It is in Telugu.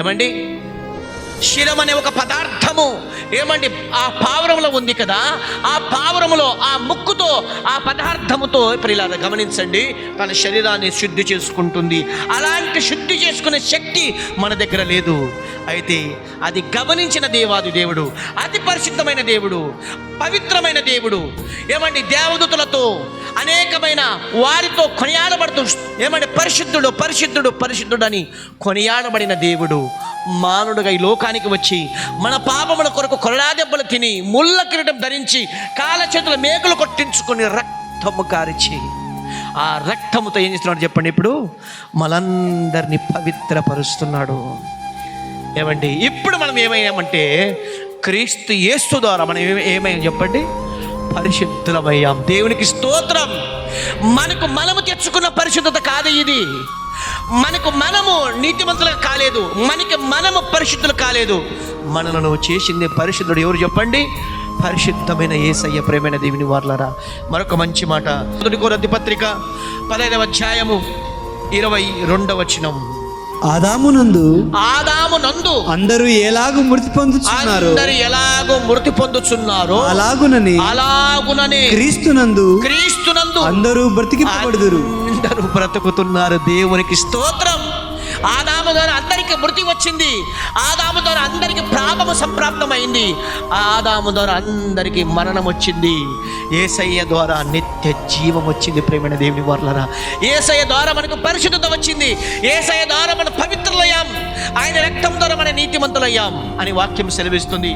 ఏమండి? శిరం అనే ఒక పదార్థము. ఏమండి? ఆ పావురంలో ఉంది కదా ఆ పావురములో ఆ ముక్కుతో ఆ పదార్థముతో ప్రియులారా గమనించండి. తన శరీరాన్ని శుద్ధి చేసుకుంటుంది. అలాంటి శుద్ధి చేసుకునే శక్తి మన దగ్గర లేదు. అయితే అది గమనించిన దేవాది దేవుడు అతి పరిశుద్ధమైన దేవుడు పవిత్రమైన దేవుడు ఏమండి? దేవదూతలతో అనేకమైన వారితో పరిశుద్ధు ఏమంటే పరిశుద్ధుడు పరిశుద్ధుడు పరిశుద్ధుడు అని కొనియాడబడిన దేవుడు మానుడుగా ఈ లోకానికి వచ్చి మన పాపముల కొరకు కొరడాదెబ్బలు తిని ముళ్ళ కిరీటం ధరించి కాల చేతుల మేకలు కొట్టించుకొని రక్తము కారిచి ఆ రక్తముతో ఏం చేస్తున్నాడు చెప్పండి ఇప్పుడు? మనందరినీ పవిత్రపరుస్తున్నాడు. ఏమండి? ఇప్పుడు మనం ఏమయ్యామంటే క్రీస్తు యేసు ద్వారా మనం ఏమైనా చెప్పండి? పరిశుద్ధులమయ్యాం. దేవునికి స్తోత్రం. మనకు మనము తెచ్చుకున్న పరిశుద్ధత కాదు ఇది. మనకు మనము నీతిమంతులు కాలేదు. మనకి మనము పరిశుద్ధులు కాలేదు. మనలను చేసింది పరిశుద్ధుడు ఎవరు చెప్పండి? పరిశుద్ధమైన ఏసయ్య ప్రేమైన దేవుని వార్లరా. మరొక మంచి మాట. మొదటి కొరది పత్రిక పదహైదవ అధ్యాయము ఇరవై రెండవ వచనం. ఆదామునందు ఆదాము నందు అందరూ ఎలాగు మృతి పొందుచున్నారు? అందరు ఎలాగో మృతి పొందుచున్నారో? అలాగునని అలాగుననే క్రీస్తునందు క్రీస్తునందు అందరూ బ్రతికింపబడుదురు. అందరూ బ్రతుకుతున్నారు. దేవునికి స్తోత్రం. ఆదాము ద్వారా అందరికి మృతి వచ్చింది. ఆదాము ద్వారా అందరికి మరణము సంప్రాప్తమైంది. ఆదాము ద్వారా అందరికి మరణం వచ్చింది ఏసయ్య ద్వారా నిత్య జీవం వచ్చింది ప్రేమైన దేవుని వర్లరా. ఏసయ్య ద్వారా మనకు పరిశుద్ధత వచ్చింది. ఏసయ్య ద్వారా మనం పవిత్రులయ్యాం. ఆయన రక్తం ద్వారా మన నీతిమంతులయ్యాం అని వాక్యం సెలవిస్తుంది.